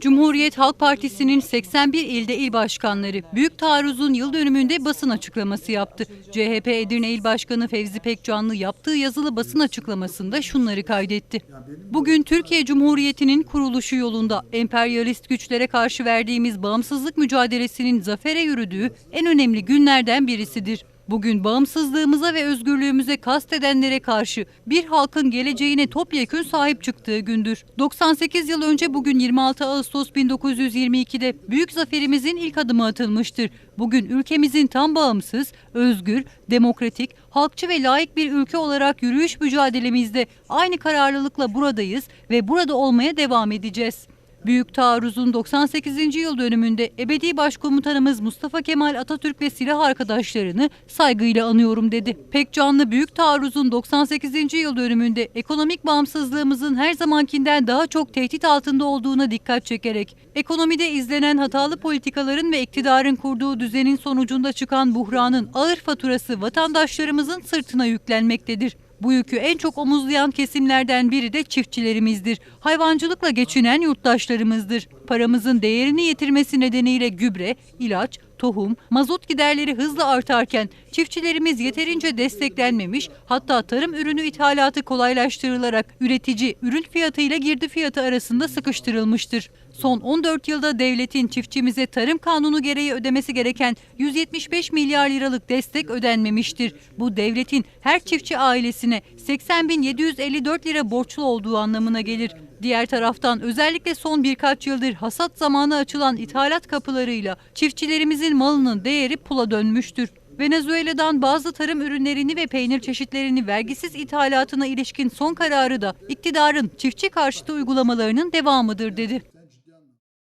Cumhuriyet Halk Partisi'nin 81 ilde il başkanları büyük taarruzun yıl dönümünde basın açıklaması yaptı. CHP Edirne İl Başkanı Fevzi Pekcanlı yaptığı yazılı basın açıklamasında şunları kaydetti. Bugün Türkiye Cumhuriyeti'nin kuruluşu yolunda emperyalist güçlere karşı verdiğimiz bağımsızlık mücadelesinin zafere yürüdüğü en önemli günlerden birisidir. Bugün bağımsızlığımıza ve özgürlüğümüze kastedenlere karşı bir halkın geleceğine topyekün sahip çıktığı gündür. 98 yıl önce bugün 26 Ağustos 1922'de büyük zaferimizin ilk adımı atılmıştır. Bugün ülkemizin tam bağımsız, özgür, demokratik, halkçı ve layık bir ülke olarak yürüyüş mücadelemizde aynı kararlılıkla buradayız ve burada olmaya devam edeceğiz. Büyük Taarruz'un 98. yıl dönümünde ebedi başkomutanımız Mustafa Kemal Atatürk ve silah arkadaşlarını saygıyla anıyorum dedi. Pek canlı Büyük Taarruz'un 98. yıl dönümünde ekonomik bağımsızlığımızın her zamankinden daha çok tehdit altında olduğuna dikkat çekerek, ekonomide izlenen hatalı politikaların ve iktidarın kurduğu düzenin sonucunda çıkan buhranın ağır faturası vatandaşlarımızın sırtına yüklenmektedir. Bu yükü en çok omuzlayan kesimlerden biri de çiftçilerimizdir. Hayvancılıkla geçinen yurttaşlarımızdır. Paramızın değerini yitirmesi nedeniyle gübre, ilaç, tohum, mazot giderleri hızla artarken çiftçilerimiz yeterince desteklenmemiş hatta tarım ürünü ithalatı kolaylaştırılarak üretici ürün fiyatı ile girdi fiyatı arasında sıkıştırılmıştır. Son 14 yılda devletin çiftçimize tarım kanunu gereği ödemesi gereken 175 milyar liralık destek ödenmemiştir. Bu devletin her çiftçi ailesine 80.754 lira borçlu olduğu anlamına gelir. Diğer taraftan özellikle son birkaç yıldır hasat zamanı açılan ithalat kapılarıyla çiftçilerimizin malının değeri pula dönmüştür. Venezuela'dan bazı tarım ürünlerini ve peynir çeşitlerini vergisiz ithalatına ilişkin son kararı da iktidarın çiftçi karşıtı uygulamalarının devamıdır dedi.